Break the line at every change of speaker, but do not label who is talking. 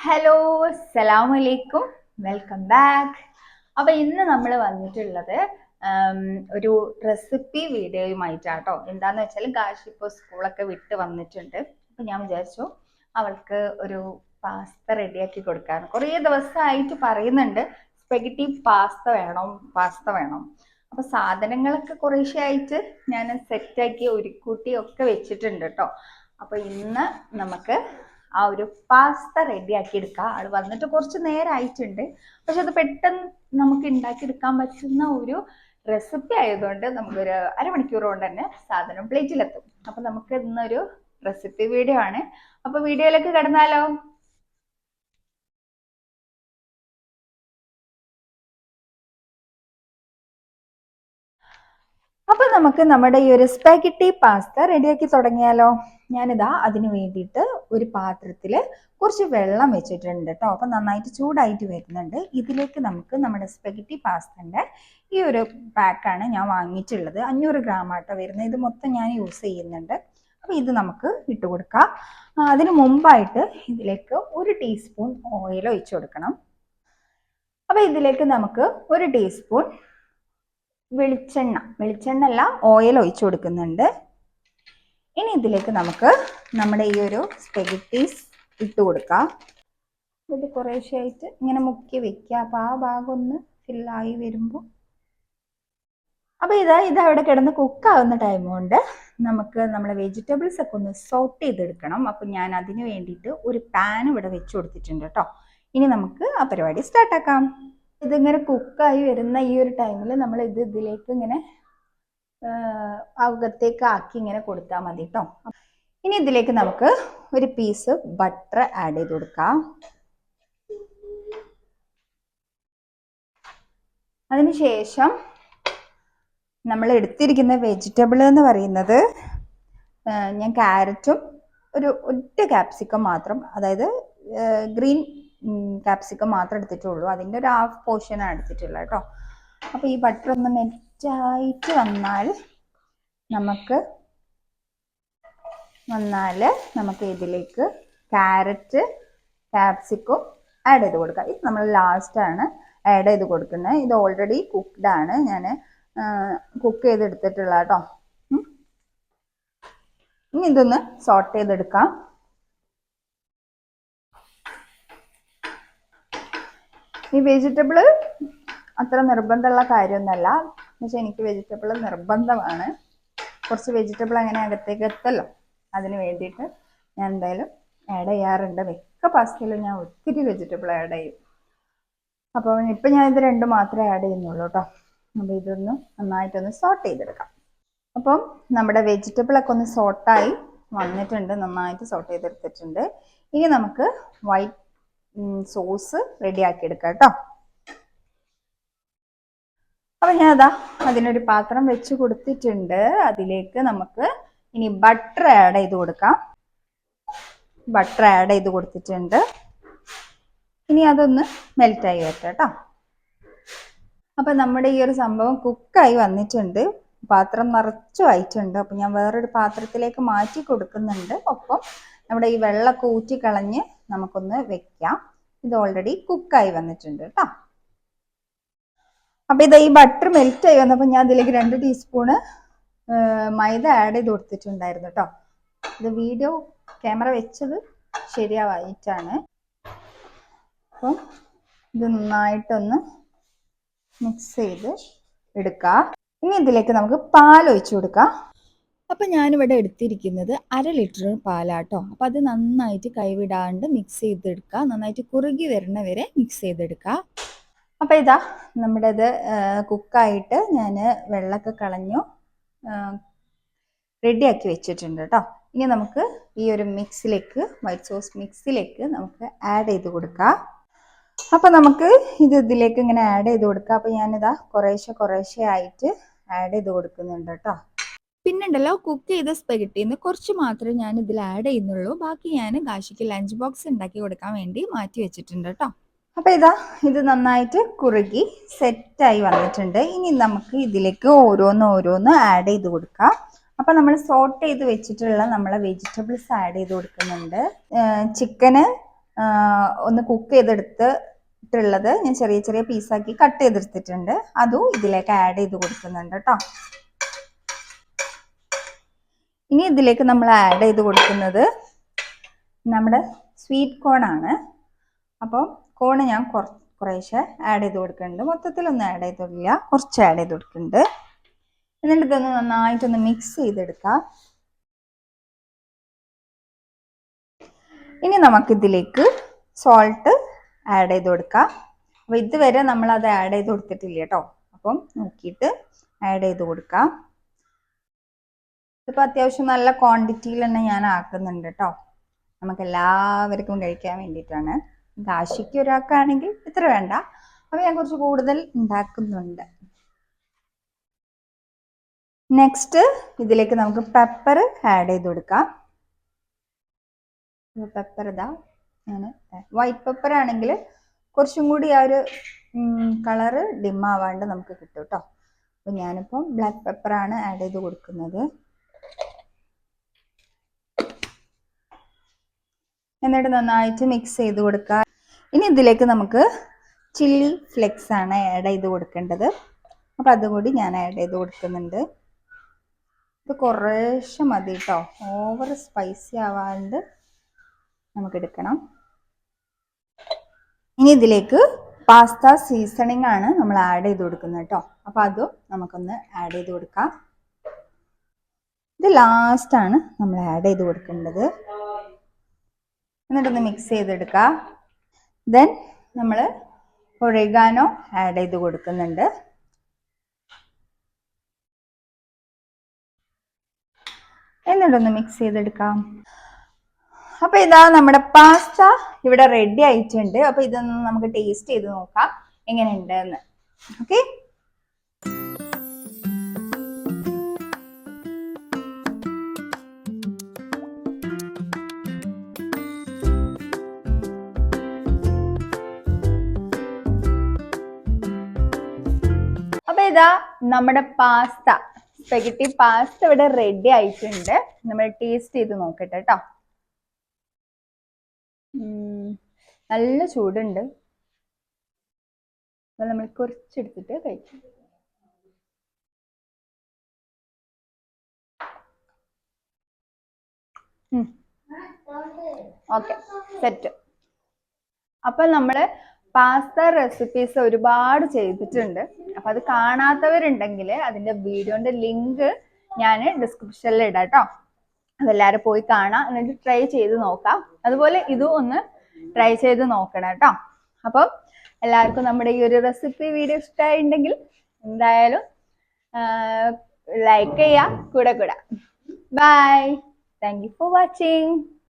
Hello സലാം അലൈക്കും welcome back അപ്പൊ ഇന്ന് നമ്മൾ വന്നിട്ടുള്ളത് ഒരു റെസിപ്പി വീഡിയോയുമായിട്ടാട്ടോ എന്താന്ന് വെച്ചാൽ കാശി ഇപ്പോൾ സ്കൂളൊക്കെ വിട്ട് വന്നിട്ടുണ്ട്. അപ്പൊ ഞാൻ വിചാരിച്ചു അവൾക്ക് ഒരു പാസ്ത റെഡിയാക്കി കൊടുക്കാൻ കുറേ ദിവസമായിട്ട് പറയുന്നുണ്ട് സ്പെഗറ്റി പാസ്ത വേണം പാസ്ത വേണം. അപ്പൊ സാധനങ്ങളൊക്കെ കുറേശ്ശെ ആയിട്ട് ഞാൻ സെറ്റാക്കി ഒരുക്കൂട്ടി ഒക്കെ വെച്ചിട്ടുണ്ട് കേട്ടോ അപ്പൊ ഇന്ന് നമുക്ക് ആ ഒരു പാസ്ത റെഡി ആക്കി എടുക്കുക ആൾ വന്നിട്ട് കുറച്ച് നേരം ആയിട്ടുണ്ട്. പക്ഷെ അത് പെട്ടെന്ന് നമുക്ക് ഉണ്ടാക്കിയെടുക്കാൻ പറ്റുന്ന ഒരു റെസിപ്പി ആയതുകൊണ്ട് നമുക്കൊരു അരമണിക്കൂർ കൊണ്ട് തന്നെ സാധനം പ്ലേറ്റിലെത്തും അപ്പൊ നമുക്ക് ഇന്നൊരു റെസിപ്പി വീഡിയോ ആണ്. അപ്പൊ വീഡിയോയിലേക്ക് കടന്നാലോ? അപ്പൊ നമുക്ക് നമ്മുടെ ഈ ഒരു സ്പാഗറ്റി പാസ്ത റെഡിയാക്കി തുടങ്ങിയാലോ? ഞാനിതാ അതിന് വേണ്ടിയിട്ട് ഒരു പാത്രത്തിൽ കുറച്ച് വെള്ളം വെച്ചിട്ടുണ്ട് കേട്ടോ അപ്പം നന്നായിട്ട് ചൂടായിട്ട് വരുന്നുണ്ട്. ഇതിലേക്ക് നമുക്ക് നമ്മുടെ സ്പെഗറ്റി പാസ്തന്റെ ഈ ഒരു പാക്കാണ് ഞാൻ വാങ്ങിയിട്ടുള്ളത്. അഞ്ഞൂറ് ഗ്രാം ആട്ടോ വരുന്നത്. ഇത് മൊത്തം ഞാൻ യൂസ് ചെയ്യുന്നുണ്ട്. അപ്പോൾ ഇത് നമുക്ക് ഇട്ട് കൊടുക്കാം. അതിന് മുമ്പായിട്ട് ഇതിലേക്ക് ഒരു ടീസ്പൂൺ ഓയിൽ ഒഴിച്ചു കൊടുക്കണം. അപ്പോൾ ഇതിലേക്ക് നമുക്ക് ഒരു ടീസ്പൂൺ വെളിച്ചെണ്ണ. വെളിച്ചെണ്ണ അല്ല ഓയിൽ ഒഴിച്ചു കൊടുക്കുന്നുണ്ട്. ഇനി ഇതിലേക്ക് നമുക്ക് നമ്മുടെ ഈ ഒരു സ്പെഗറ്റീസ് ഇട്ട് കൊടുക്കാം. ഇത് കുറേശ്ശെയായിട്ട് ഇങ്ങനെ മുക്കി വെക്കുക. അപ്പൊ ആ ഭാഗം ഒന്ന് ഫില്ലായി വരുമ്പോൾ. അപ്പൊ ഇതാ ഇത് അവിടെ കിടന്ന് കുക്കാവുന്ന ടൈം കൊണ്ട് നമുക്ക് നമ്മളെ വെജിറ്റബിൾസ് ഒക്കെ ഒന്ന് സോട്ട് ചെയ്തെടുക്കണം. അപ്പൊ ഞാൻ അതിന് വേണ്ടിയിട്ട് ഒരു പാൻ ഇവിടെ വെച്ച് കൊടുത്തിട്ടുണ്ട് കേട്ടോ. ഇനി നമുക്ക് ആ പരിപാടി സ്റ്റാർട്ട് ആക്കാം. ഇതിങ്ങനെ കുക്കായി വരുന്ന ഈ ഒരു ടൈമിൽ നമ്മൾ ഇത് ഇതിലേക്ക് ഇങ്ങനെ അകത്തേക്ക് ആക്കി ഇങ്ങനെ കൊടുത്താൽ മതി കേട്ടോ ഇനി ഇതിലേക്ക് നമുക്ക് ഒരു പീസ് ബട്ടർ ആഡ് ചെയ്ത് കൊടുക്കാം. അതിനുശേഷം നമ്മൾ എടുത്തിരിക്കുന്ന വെജിറ്റബിൾ എന്ന് പറയുന്നത് ഞാൻ ക്യാരറ്റും ഒരു ഒറ്റ ക്യാപ്സിക്കം മാത്രം അതായത് ഗ്രീൻ ക്യാപ്സിക്കം മാത്രം എടുത്തിട്ടുള്ളൂ. അതിന്റെ ഒരു ഹാഫ് പോർഷനാണ് എടുത്തിട്ടുള്ളത് കേട്ടോ അപ്പോൾ ഈ ബട്ടർ ഒന്ന് മെൽറ്റായിട്ട് വന്നാൽ നമുക്ക് വന്നാൽ നമുക്ക് ഇതിലേക്ക് ക്യാരറ്റ് ക്യാപ്സിക്കും ആഡ് ചെയ്ത് കൊടുക്കാം. ഇത് നമ്മൾ ലാസ്റ്റാണ് ആഡ് ചെയ്ത് കൊടുക്കുന്നത്. ഇത് ഓൾറെഡി കുക്ക്ഡ് ആണ്. ഞാൻ കുക്ക് ചെയ്തെടുത്തിട്ടുള്ള കേട്ടോ. ഇനി ഇതൊന്ന് സോട്ട് ചെയ്തെടുക്കാം. ഈ വെജിറ്റബിൾ അത്ര നിർബന്ധമുള്ള കാര്യമൊന്നുമല്ല. പക്ഷെ എനിക്ക് വെജിറ്റബിൾ നിർബന്ധമാണ്. കുറച്ച് വെജിറ്റബിൾ അങ്ങനെ അകത്തേക്ക് എത്തല്ലോ. അതിന് വേണ്ടിയിട്ട് ഞാൻ എന്തായാലും ആഡ് ചെയ്യാറുണ്ട്. മിക്ക പാസ്തയിലും ഞാൻ ഒത്തിരി വെജിറ്റബിൾ ആഡ് ചെയ്യും. അപ്പോൾ ഇപ്പം ഞാൻ ഇത് രണ്ട് മാത്രമേ ആഡ് ചെയ്യുന്നുള്ളൂ കേട്ടോ അപ്പോൾ ഇതൊന്ന് നന്നായിട്ടൊന്ന് സോർട്ട് ചെയ്തെടുക്കാം. അപ്പം നമ്മുടെ വെജിറ്റബിൾ ഒക്കെ ഒന്ന് സോട്ടായി വന്നിട്ടുണ്ട്. നന്നായിട്ട് സോർട്ട് ചെയ്തെടുത്തിട്ടുണ്ട്. ഇനി നമുക്ക് വൈറ്റ് സോസ് റെഡിയാക്കി എടുക്കാം കേട്ടോ അപ്പൊ ഞാൻ അതാ അതിനൊരു പാത്രം വെച്ച് കൊടുത്തിട്ടുണ്ട്. അതിലേക്ക് നമുക്ക് ഇനി ബട്ടർ ആഡ് ചെയ്ത് കൊടുക്കാം. ബട്ടർ ആഡ് ചെയ്ത് കൊടുത്തിട്ടുണ്ട്. ഇനി അതൊന്ന് മെൽറ്റായി വരട്ടെ കേട്ടോ അപ്പൊ നമ്മുടെ ഈ ഒരു സംഭവം കുക്കായി വന്നിട്ടുണ്ട്. പാത്രം നിറച്ചു ആയിട്ടുണ്ട്. അപ്പൊ ഞാൻ വേറൊരു പാത്രത്തിലേക്ക് മാറ്റി കൊടുക്കുന്നുണ്ട്. ഒപ്പം നമ്മുടെ ഈ വെള്ളമൊക്കെ ഊറ്റി കളഞ്ഞ് നമുക്കൊന്ന് വെക്കാം. ഇത് ഓൾറെഡി കുക്കായി വന്നിട്ടുണ്ട് കേട്ടോ അപ്പൊ ഇത് ഈ ബട്ടർ മെൽറ്റ് ആയി വന്നപ്പോൾ ഞാൻ ഇതിലേക്ക് രണ്ട് ടീസ്പൂണ് മൈദ ആഡ് ചെയ്ത് കൊടുത്തിട്ടുണ്ടായിരുന്നു കേട്ടോ ഇത് വീഡിയോ ക്യാമറ വെച്ചത് ശരിയാവായിട്ടാണ് അപ്പം ഇത് നന്നായിട്ടൊന്ന് മിക്സ് ചെയ്ത് എടുക്കാം. ഇനി ഇതിലേക്ക് നമുക്ക് പാൽ ഒഴിച്ചു കൊടുക്കാം. അപ്പം ഞാനിവിടെ എടുത്തിരിക്കുന്നത് അര ലിറ്റർ പാലാട്ടോ. അപ്പം അത് നന്നായിട്ട് കൈവിടാണ്ട് മിക്സ് ചെയ്തെടുക്കുക നന്നായിട്ട് കുറുകി വരണ വരെ മിക്സ് ചെയ്തെടുക്കുക അപ്പം ഇതാ നമ്മുടെ ഇത് കുക്കായിട്ട് ഞാൻ വെള്ളമൊക്കെ കളഞ്ഞു. റെഡിയാക്കി വെച്ചിട്ടുണ്ട് കേട്ടോ ഇനി നമുക്ക് ഈ ഒരു മിക്സിലേക്ക് വൈറ്റ് സോസ് മിക്സിലേക്ക് നമുക്ക് ആഡ് ചെയ്ത് കൊടുക്കാം. അപ്പം നമുക്ക് ഇത് ഇതിലേക്ക് ഇങ്ങനെ ആഡ് ചെയ്ത് കൊടുക്കാം. അപ്പം ഞാനിതാ കുറേശ്ശെ കുറേശ്ശെ ആയിട്ട് ആഡ് ചെയ്ത് കൊടുക്കുന്നുണ്ട് കേട്ടോ
പിന്നുണ്ടല്ലോ കുക്ക് ചെയ്ത സ്പെഗറ്റിന്ന് കുറച്ച് മാത്രമേ ഞാൻ ഇതിൽ ആഡ് ചെയ്യുന്നുള്ളൂ. ബാക്കി ഞാൻ കാശിക്ക് ലഞ്ച് ബോക്സ് ഉണ്ടാക്കി കൊടുക്കാൻ വേണ്ടി മാറ്റി വെച്ചിട്ടുണ്ട് കേട്ടോ
അപ്പോൾ ഇതാ ഇത് നന്നായിട്ട് കുറുകി സെറ്റായി വന്നിട്ടുണ്ട്. ഇനി നമുക്ക് ഇതിലേക്ക് ഓരോന്ന് ഓരോന്ന് ആഡ് ചെയ്ത് കൊടുക്കാം. അപ്പോൾ നമ്മൾ സോട്ട് ചെയ്ത് വെച്ചിട്ടുള്ള നമ്മളെ വെജിറ്റബിൾസ് ആഡ് ചെയ്ത് കൊടുക്കുന്നുണ്ട്. ചിക്കന് ഒന്ന് കുക്ക് ചെയ്തെടുത്തിട്ടുള്ളത് ഞാൻ ചെറിയ ചെറിയ പീസാക്കി കട്ട് ചെയ്തെടുത്തിട്ടുണ്ട്. അതും ഇതിലേക്ക് ആഡ് ചെയ്ത് കൊടുക്കുന്നുണ്ട് കേട്ടോ ഇനി ഇതിലേക്ക് നമ്മൾ ആഡ് ചെയ്ത് കൊടുക്കുന്നത് നമ്മുടെ സ്വീറ്റ് കോൺ ആണ്. അപ്പോൾ കോൺ ഞാൻ കുറ കുറേശ്ശെ ആഡ് ചെയ്ത് കൊടുക്കുന്നുണ്ട്. മൊത്തത്തിലൊന്നും ആഡ് ചെയ്തിട്ടില്ല. കുറച്ച് ആഡ് ചെയ്ത് കൊടുക്കുന്നുണ്ട്. എന്നിട്ട് ഇതൊന്ന് നന്നായിട്ടൊന്ന് മിക്സ് ചെയ്തെടുക്കാം. ഇനി നമുക്കിതിലേക്ക് സോൾട്ട് ആഡ് ചെയ്ത് കൊടുക്കാം. അപ്പോൾ ഇതുവരെ നമ്മൾ അത് ആഡ് ചെയ്ത് കൊടുത്തിട്ടില്ല കേട്ടോ. അപ്പം നോക്കിയിട്ട് ആഡ് ചെയ്ത് കൊടുക്കാം. ഇതിപ്പോൾ അത്യാവശ്യം നല്ല ക്വാണ്ടിറ്റിയിൽ തന്നെ ഞാൻ ആക്കുന്നുണ്ട് കേട്ടോ നമുക്ക് എല്ലാവർക്കും കഴിക്കാൻ വേണ്ടിയിട്ടാണ്. കാശിക്ക് ഒരാൾക്കാണെങ്കിൽ ഇത്ര വേണ്ട. അപ്പോൾ ഞാൻ കുറച്ച് കൂടുതൽ ഉണ്ടാക്കുന്നുണ്ട്. നെക്സ്റ്റ് ഇതിലേക്ക് നമുക്ക് പെപ്പർ ആഡ് ചെയ്ത് കൊടുക്കാം. പെപ്പർ ഇതാ ഞാൻ വൈറ്റ് പെപ്പർ ആണെങ്കിൽ കുറച്ചും കൂടി ആ ഒരു കളറ് ഡിം ആവാണ്ട് നമുക്ക് കിട്ടും കേട്ടോ അപ്പൊ ഞാനിപ്പം ബ്ലാക്ക് ആണ് ആഡ് ചെയ്ത് കൊടുക്കുന്നത്. എന്നിട്ട് നന്നായിട്ട് മിക്സ് ചെയ്ത് കൊടുക്കുക. ഇനി ഇതിലേക്ക് നമുക്ക് ചില്ലി ഫ്ലെക്സ് ആണ് ആഡ് ചെയ്ത് കൊടുക്കേണ്ടത്. അപ്പോൾ അതുകൂടി ഞാൻ ആഡ് ചെയ്ത് കൊടുക്കുന്നുണ്ട്. ഇത് കുറേശ്ശെ മതി കേട്ടോ ഓവർ സ്പൈസി ആവാണ്ട് നമുക്ക് എടുക്കണം. ഇനി ഇതിലേക്ക് പാസ്ത സീസണിങ് ആണ് നമ്മൾ ആഡ് ചെയ്ത് കൊടുക്കുന്നത് കേട്ടോ അപ്പോൾ അതും നമുക്കൊന്ന് ആഡ് ചെയ്ത് കൊടുക്കാം. ഇത് ലാസ്റ്റാണ് നമ്മൾ ആഡ് ചെയ്ത് കൊടുക്കേണ്ടത്. എന്നിട്ടൊന്ന് മിക്സ് ചെയ്തെടുക്കുക ദെൻ നമ്മൾ ഒറിഗാനോ ആഡ് ചെയ്ത് കൊടുക്കുന്നുണ്ട്. എന്നിട്ടൊന്ന് മിക്സ് ചെയ്തെടുക്കാം. അപ്പൊ ഇതാ നമ്മുടെ പാസ്ത ഇവിടെ റെഡി ആയിട്ടുണ്ട്. അപ്പൊ ഇതൊന്ന് നമുക്ക് ടേസ്റ്റ് ചെയ്ത് നോക്കാം. എങ്ങനെയുണ്ട് എന്ന് ഓക്കെ ഇതാ നമ്മുടെ പാസ്ത സ്പെഗറ്റി പാസ്ത ഇവിടെ റെഡി ആയിട്ടുണ്ട്. നമ്മൾ ടേസ്റ്റ് ചെയ്ത് നോക്കട്ടെ കേട്ടോ നല്ല ചൂടുണ്ട്. അപ്പൊ നമ്മൾ കുറച്ചെടുത്തിട്ട് കഴിക്കും. ഓക്കെ സെറ്റ് അപ്പൊ നമ്മൾ പാസ്ത റെസിപ്പീസ് ഒരുപാട് ചെയ്തിട്ടുണ്ട്. അപ്പൊ അത് കാണാത്തവരുണ്ടെങ്കിൽ അതിന്റെ വീഡിയോന്റെ ലിങ്ക് ഞാൻ ഡിസ്ക്രിപ്ഷനിൽ ഇടാം കേട്ടോ അതെല്ലാവരും പോയി കാണാം. എന്നിട്ട് ട്രൈ ചെയ്ത് നോക്കാം. അതുപോലെ ഇതും ഒന്ന് ട്രൈ ചെയ്ത് നോക്കണം കേട്ടോ അപ്പം എല്ലാവർക്കും നമ്മുടെ ഈ ഒരു റെസിപ്പി വീഡിയോ ഇഷ്ടമായിട്ടുണ്ടെങ്കിൽ എന്തായാലും ലൈക്ക് ചെയ്യാം. കൂടെ കൂടെ. Bye thank you for watching